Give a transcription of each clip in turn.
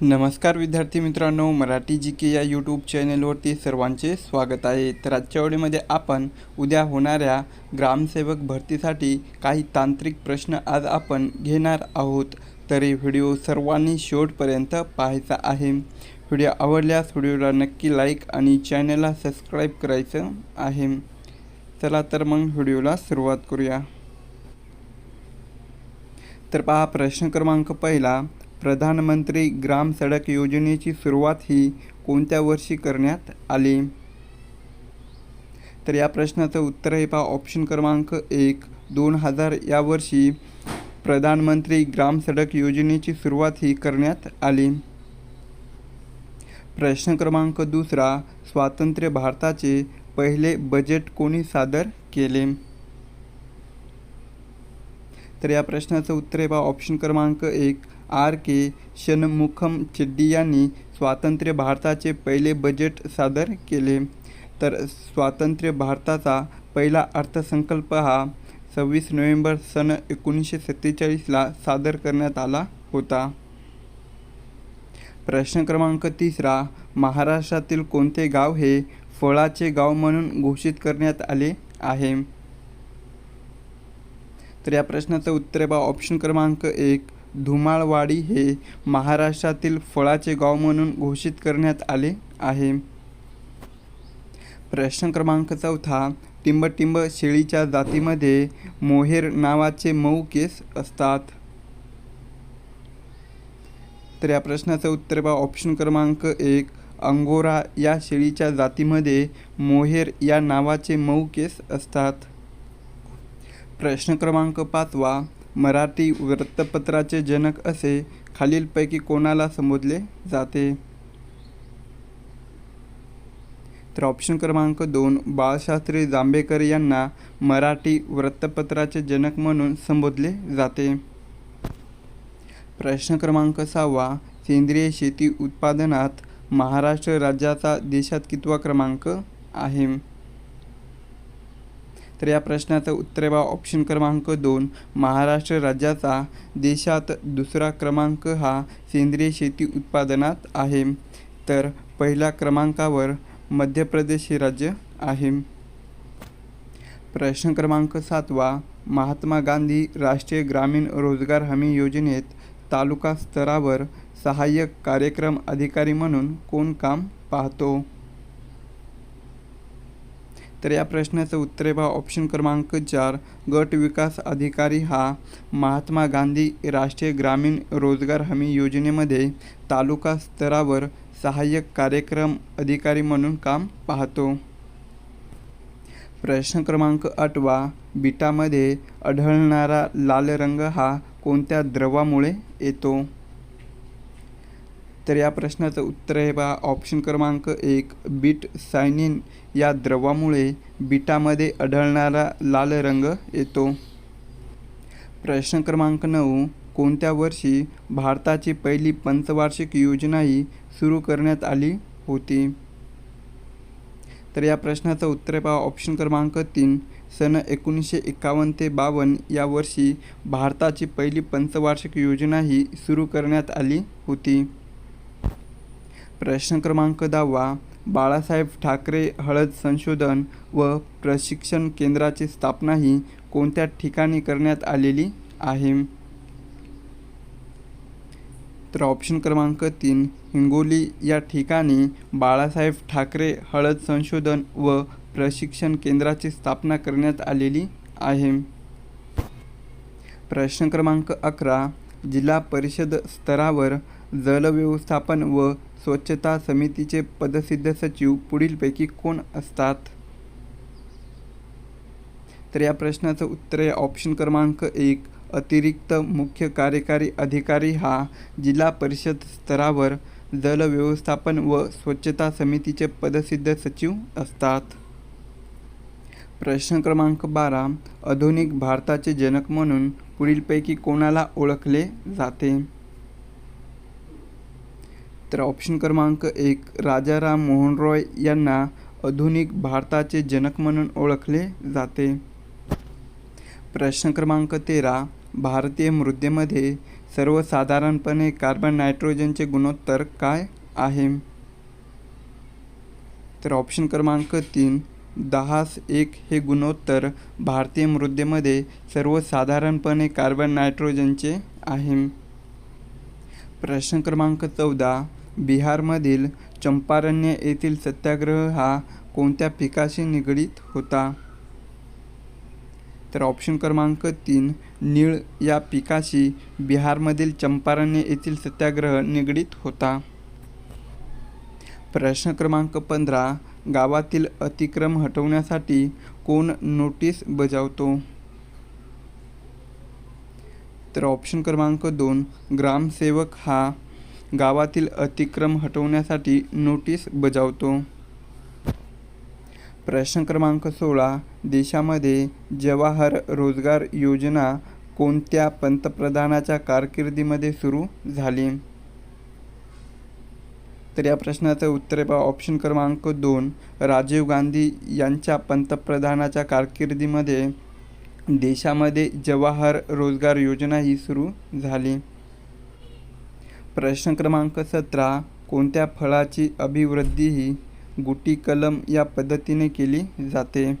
नमस्कार विद्यार्थी मित्रांनो मराठी जी के या यूट्यूब चॅनलवरती सर्वांचे स्वागत आहे. तर आजच्या वेळेमध्ये आपण उद्या होणाऱ्या ग्रामसेवक भरतीसाठी काही तांत्रिक प्रश्न आज आपण घेणार आहोत. तरी व्हिडिओ सर्वांनी शेवटपर्यंत पाहायचा आहे. व्हिडिओ आवडल्यास व्हिडिओला नक्की लाईक आणि चॅनलला सबस्क्राईब करायचं आहे. चला तर मग व्हिडिओला सुरुवात करूया. तर पहा प्रश्न क्रमांक पहिला. प्रधानमंत्री ग्राम सडक योजनेची सुरुवात ही कोणत्या वर्षी करण्यात आली? तर या प्रश्नाचं उत्तर आहे पहा ऑप्शन क्रमांक एक. दोन हजार या वर्षी प्रधानमंत्री ग्राम सडक योजनेची सुरुवात ही करण्यात आली. प्रश्न क्रमांक दुसरा. स्वातंत्र्य भारताचे पहिले बजेट कोणी सादर केले? तर या प्रश्नाचं उत्तर आहे पहा ऑप्शन क्रमांक एक. आर के शनमुखम चेड्डी यांनी स्वातंत्र्य भारताचे पहिले बजेट सादर केले. तर स्वातंत्र्य भारताचा पहिला अर्थसंकल्प हा सव्वीस नोव्हेंबर सन एकोणीसशे सत्तेचाळीसला सादर करण्यात आला होता. प्रश्न क्रमांक तिसरा महाराष्ट्रातील कोणते गाव हे फळाचे गाव म्हणून घोषित करण्यात आले आहे? तर या प्रश्नाचं उत्तर आहे बा ऑप्शन क्रमांक एक. धुमाळवाडी हे महाराष्ट्रातील फळाचे गाव म्हणून घोषित करण्यात आले आहे. प्रश्न क्रमांक चौथा टिंबटिंब शेळीच्या जातीमध्ये मोहेर नावाचे मऊ केस असतात. तर या प्रश्नाचं उत्तर बा ऑप्शन क्रमांक एक अंगोरा या शेळीच्या जातीमध्ये मोहेर या नावाचे मऊ केस असतात. प्रश्न क्रमांक पाचवा मराठी वृत्तपत्राचे जनक असे खालीलपैकी कोणाला संबोधले जाते? तर ऑप्शन क्रमांक दोन बाळशास्त्री जांभेकर यांना मराठी वृत्तपत्राचे जनक म्हणून संबोधले जाते. प्रश्न क्रमांक सहावा सेंद्रिय शेती उत्पादनात महाराष्ट्र राज्याचा देशात कितवा क्रमांक आहे. तर या प्रश्नाचं उत्तर बा ऑप्शन क्रमांक दोन. महाराष्ट्र राज्याचा देशात दुसरा क्रमांक हा सेंद्रिय शेती उत्पादनात आहे. तर पहिल्या क्रमांकावर मध्य प्रदेश हे राज्य आहे. प्रश्न क्रमांक सातवा. महात्मा गांधी राष्ट्रीय ग्रामीण रोजगार हमी योजनेत तालुका स्तरावर सहाय्यक कार्यक्रम अधिकारी म्हणून कोण काम पाहतो? तर या प्रश्नाचं उत्तर आहे ऑप्शन क्रमांक चार. गट विकास अधिकारी हा महात्मा गांधी राष्ट्रीय ग्रामीण रोजगार हमी योजनेमध्ये तालुका स्तरावर सहाय्यक कार्यक्रम अधिकारी म्हणून काम पाहतो. प्रश्न क्रमांक आठवा बिटामध्ये आढळणारा लाल रंग हा कोणत्या द्रवामुळे येतो? तर या प्रश्नाचं उत्तर आहे बा ऑप्शन क्रमांक एक. बीट सायनिन या द्रवामुळे बिटामध्ये आढळणारा लाल रंग येतो. प्रश्न क्रमांक नऊ. कोणत्या वर्षी भारताची पहिली पंचवार्षिक योजनाही सुरू करण्यात आली होती? तर या प्रश्नाचं उत्तर पहा. ऑप्शन क्रमांक तीन. सन एकोणीसशे एकावन्न ते बावन्न या वर्षी भारताची पहिली पंचवार्षिक योजना ही सुरू करण्यात आली होती. प्रश्न क्रमांक दहावा. बाळासाहेब ठाकरे हळद संशोधन व प्रशिक्षण केंद्राची स्थापना ही कोणत्या ठिकाणी करण्यात आलेली आहे? तर ऑप्शन क्रमांक तीन हिंगोली या ठिकाणी बाळासाहेब ठाकरे हळद संशोधन व प्रशिक्षण केंद्राची स्थापना करण्यात आलेली आहे. प्रश्न क्रमांक अकरा जिल्हा परिषद स्तरावर जलव्यवस्थापन व स्वच्छता समितीचे पदसिद्ध सचिव पुढीलपैकी कोण असतात? तर या प्रश्नाचं उत्तर आहे. ऑप्शन क्रमांक एक अतिरिक्त मुख्य कार्यकारी अधिकारी हा जिल्हा परिषद स्तरावर जल व्यवस्थापन व स्वच्छता समितीचे पदसिद्ध सचिव असतात. प्रश्न क्रमांक बारा आधुनिक भारताचे जनक म्हणून पुढीलपैकी कोणाला ओळखले जाते? तर ऑप्शन क्रमांक एक राजाराम मोहन रॉय यांना आधुनिक भारताचे जनक म्हणून ओळखले जाते. प्रश्न क्रमांक तेरा भारतीय मृदेमध्ये सर्वसाधारणपणे कार्बन नायट्रोजनचे गुणोत्तर काय आहे? तर ऑप्शन क्रमांक तीन दहास एक हे गुणोत्तर भारतीय मृदेमध्ये सर्वसाधारणपणे कार्बन नायट्रोजनचे आहे. प्रश्न क्रमांक चौदा बिहारमधील चंपारण्य येथील सत्याग्रह हा कोणत्या पिकाशी निगडीत होता? तर ऑप्शन क्रमांक तीन नीळ या पिकाशी बिहारमधील चंपारण्य येथील सत्याग्रह निगडीत होता. प्रश्न क्रमांक पंधरा गावातील अतिक्रम हटवण्यासाठी कोण नोटीस बजावतो? तर ऑप्शन क्रमांक दोन ग्रामसेवक हा गावातील अतिक्रम हटवण्यासाठी नोटीस बजावतो. प्रश्न क्रमांक सोळा देशामध्ये जवाहर रोजगार योजना कोणत्या पंतप्रधानाच्या कारकिर्दीमध्ये सुरू झाली? तर या प्रश्नाचं उत्तर आहे ऑप्शन क्रमांक दोन राजीव गांधी यांच्या पंतप्रधानाच्या कारकिर्दीमध्ये देशामध्ये जवाहर रोजगार योजना ही सुरू झाली. प्रश्न क्रमांक सतरा कोणत्या फळाची अभिवृद्धी ही गुटी कलम या पद्धतीने केली जाते?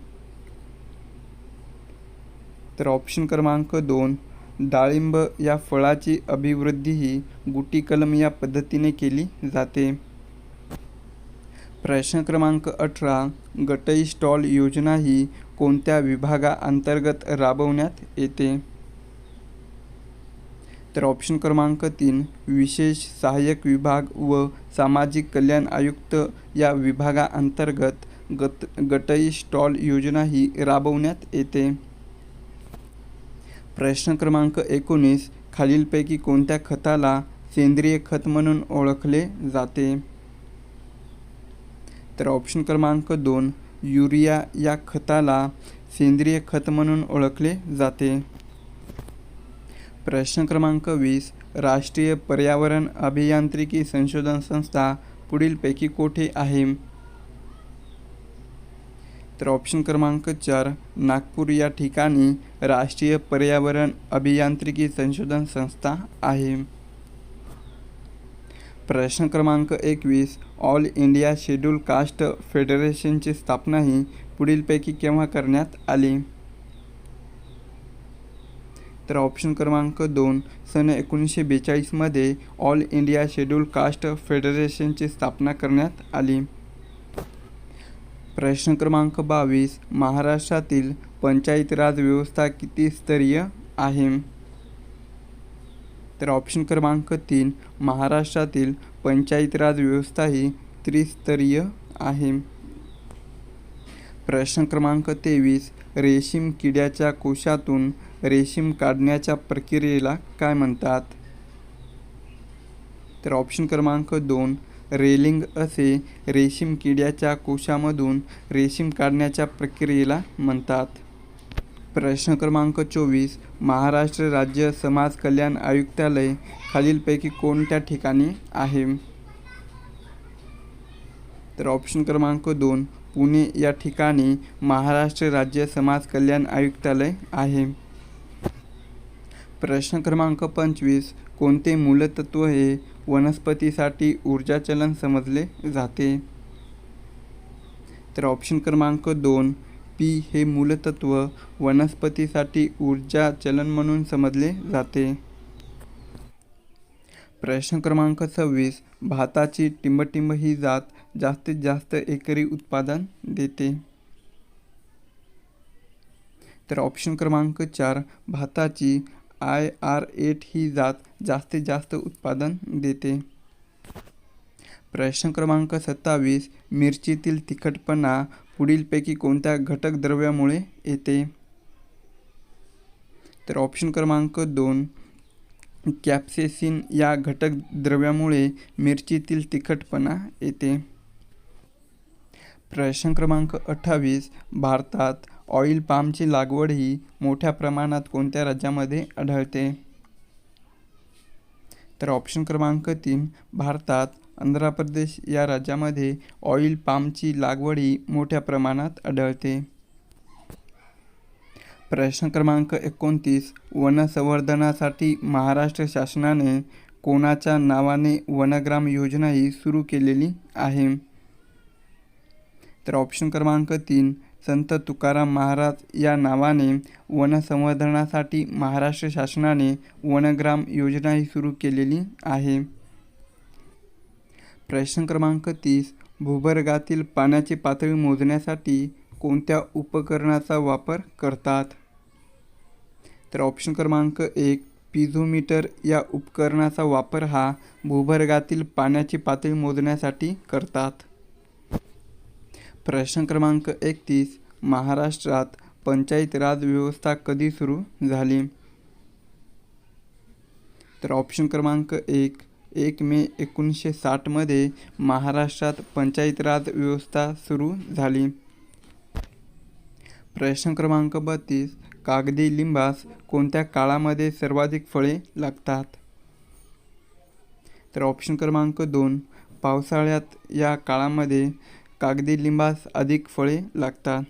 तर ऑप्शन क्रमांक दोन डाळिंब या फळाची अभिवृद्धी ही गुटी कलम या पद्धतीने केली जाते. प्रश्न क्रमांक अठरा गटई स्टॉल योजना ही कोणत्या विभागाअंतर्गत राबवण्यात येते? तर ऑप्शन क्रमांक तीन विशेष सहाय्यक विभाग व सामाजिक कल्याण आयुक्त या विभागाअंतर्गत गत गटई स्टॉल योजना ही राबवण्यात येते. प्रश्न क्रमांक एकोणीस खालीलपैकी कोणत्या खताला सेंद्रिय खत म्हणून ओळखले जाते? तर ऑप्शन क्रमांक दोन युरिया या खताला सेंद्रिय खत म्हणून ओळखले जाते. प्रश्न क्रमांक वीस. राष्ट्रीय पर्यावरण अभियांत्रिकी संशोधन संस्था पुढीलपैकी कोठे आहे? तर ऑप्शन क्रमांक चार. नागपूर या ठिकाणी राष्ट्रीय पर्यावरण अभियांत्रिकी संशोधन संस्था आहे. प्रश्न क्रमांक एकवीस ऑल इंडिया शेड्यूल कास्ट फेडरेशनची स्थापना ही पुढीलपैकी केव्हा करण्यात आली? तर ऑप्शन क्रमांक दोन सन एकोणीसशे बेचाळीसमध्ये ऑल इंडिया शेड्यूल कास्ट फेडरेशनची स्थापना करण्यात आली. प्रश्न क्रमांक बावीस महाराष्ट्रातील पंचायत राज व्यवस्था किती स्तरीय आहे? तर ऑप्शन क्रमांक तीन महाराष्ट्रातील पंचायत राज व्यवस्था ही त्रिस्तरीय आहे. प्रश्न क्रमांक तेवीस रेशीम किड्याच्या कोशातून रेशीम काढण्याच्या प्रक्रियेला काय म्हणतात? तर ऑप्शन क्रमांक दोन रेलिंग असे रेशीम किड्याच्या कोशामधून रेशीम काढण्याच्या प्रक्रियेला म्हणतात. प्रश्न क्रमांक चोवीस महाराष्ट्र राज्य समाज कल्याण आयुक्तालय खालीलपैकी कोणत्या ठिकाणी आहे? तर ऑप्शन क्रमांक दोन पुणे या ठिकाणी महाराष्ट्र राज्य समाज कल्याण आयुक्तालय आहे. प्रश्न क्रमांक पंचवीस कोणते मूलतत्व हे वनस्पतीसाठी ऊर्जाचलन समजले जाते? तर ऑप्शन क्रमांक दोन पी हे मूलतत्व वनस्पतीसाठी ऊर्जा चलन म्हणून समजले जाते. प्रश्न क्रमांक सव्वीस. भाताची टिंबटिंब ही जात जास्तीत जास्त एकरी उत्पादन देते. तर ऑप्शन क्रमांक चार. भाताची आय आर एट ही जात जास्तीत जास्त उत्पादन देते. प्रश्न क्रमांक सत्तावीस. मिरचीतील तिखटपणा पुढीलपैकी कोणत्या घटक द्रव्यामुळे येते? तर ऑप्शन क्रमांक दोन कॅप्सेसिन या घटक द्रव्यामुळे मिरचीतील तिखटपणा येते. प्रश्न क्रमांक अठ्ठावीस भारतात ऑइल पामची लागवड ही मोठ्या प्रमाणात कोणत्या राज्यामध्ये आढळते? तर ऑप्शन क्रमांक तीन भारतात आंध्र प्रदेश या राज्यामध्ये ऑइल पामची लागवडही मोठ्या प्रमाणात आढळते. प्रश्न क्रमांक एकोणतीस. वनसंवर्धनासाठी महाराष्ट्र शासनाने कोणाच्या नावाने वनग्राम योजना ही सुरू केलेली आहे? तर ऑप्शन क्रमांक तीन. संत तुकाराम महाराज या नावाने वनसंवर्धनासाठी महाराष्ट्र शासनाने वनग्राम योजना ही सुरू केलेली आहे. प्रश्न क्रमांक तीस. भूभर्गातील पाण्याची पातळी मोजण्यासाठी कोणत्या उपकरणाचा वापर करतात? तर ऑप्शन क्रमांक एक पिझोमीटर या उपकरणाचा वापर हा भूभर्गातील पाण्याची पातळी मोजण्यासाठी करतात. प्रश्न क्रमांक एकतीस महाराष्ट्रात पंचायत राज व्यवस्था कधी सुरू झाली? तर ऑप्शन क्रमांक एक एक मे एकोणीसशे साठमध्ये महाराष्ट्रात पंचायत राज व्यवस्था सुरू झाली. प्रश्न क्रमांक बत्तीस कागदी लिंबास कोणत्या काळामध्ये सर्वाधिक फळे लागतात? तर ऑप्शन क्रमांक दोन पावसाळ्यात या काळामध्ये कागदी लिंबास अधिक फळे लागतात.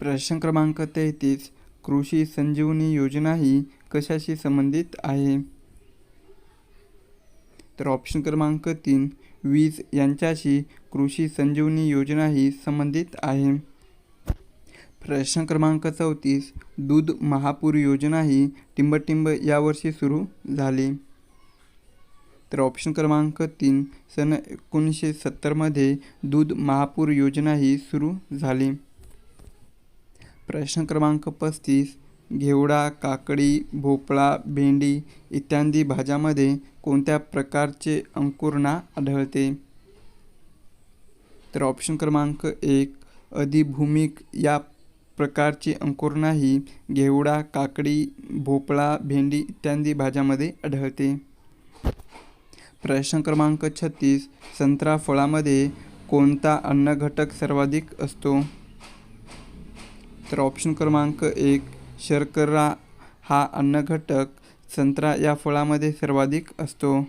प्रश्न क्रमांक तेहतीस कृषी संजीवनी योजना ही कशाशी संबंधित आहे? तर ऑप्शन क्रमांक तीन वीज यांच्याशी कृषी संजीवनी योजना ही संबंधित आहे. प्रश्न क्रमांक चौतीस दूध महापूर योजना ही टिंबटिंब यावर्षी सुरू झाली. तर ऑप्शन क्रमांक तीन सन एकोणीसशे सत्तरमध्ये दूध महापूर योजना ही सुरू झाली. प्रश्न क्रमांक पस्तीस घेवडा काकडी भोपळा भेंडी इत्यादी भाज्यामध्ये कोणत्या प्रकारचे अंकुरणा आढळते? तर ऑप्शन क्रमांक एक अधिभूमिक या प्रकारची अंकुरणा ही घेवडा काकडी भोपळा भेंडी इत्यादी भाज्यामध्ये आढळते. प्रश्न क्रमांक छत्तीस संत्रा फळामध्ये कोणता अन्नघटक सर्वाधिक असतो? तर ऑप्शन क्रमांक एक शर्करा हा अन्नघटक संत्रा या फळामध्ये सर्वाधिक असतो.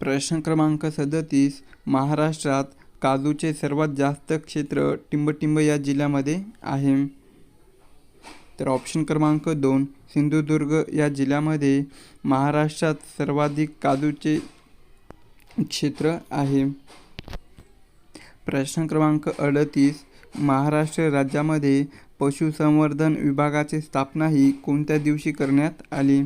प्रश्न क्रमांक सदतीस महाराष्ट्रात काजूचे सर्वात जास्त क्षेत्र टिंबटिंब या जिल्ह्यामध्ये आहे. तर ऑप्शन क्रमांक दोन सिंधुदुर्ग या जिल्ह्यामध्ये महाराष्ट्रात सर्वाधिक काजूचे क्षेत्र आहे. प्रश्न क्रमांक अडतीस महाराष्ट्र राज्यामध्ये पशुसंवर्धन विभागाची स्थापना ही कोणत्या दिवशी करण्यात आली?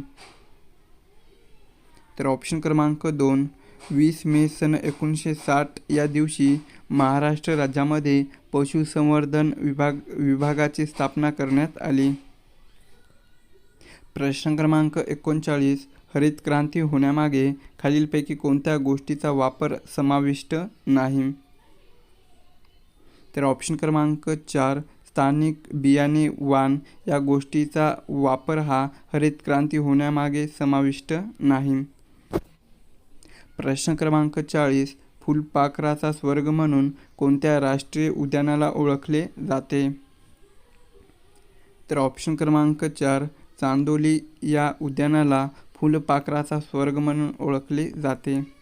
तर ऑप्शन क्रमांक दोन वीस मे सन एकोणीसशे साठ या दिवशी महाराष्ट्र राज्यामध्ये पशुसंवर्धन विभाग विभागाची स्थापना करण्यात आली. प्रश्न क्रमांक एकोणचाळीस हरित क्रांती होण्यामागे खालीलपैकी कोणत्या गोष्टीचा वापर समाविष्ट नाही? तर ऑप्शन क्रमांक चार स्थानिक बियाणे वाण या गोष्टीचा वापर हा हरित क्रांती होण्यामागे समाविष्ट नाही. प्रश्न क्रमांक चाळीस फुलपाखराचा स्वर्ग म्हणून कोणत्या राष्ट्रीय उद्यानाला ओळखले जाते? तर ऑप्शन क्रमांक चार चांदोली या उद्यानाला फुलपाखराचा स्वर्ग म्हणून ओळखले जाते.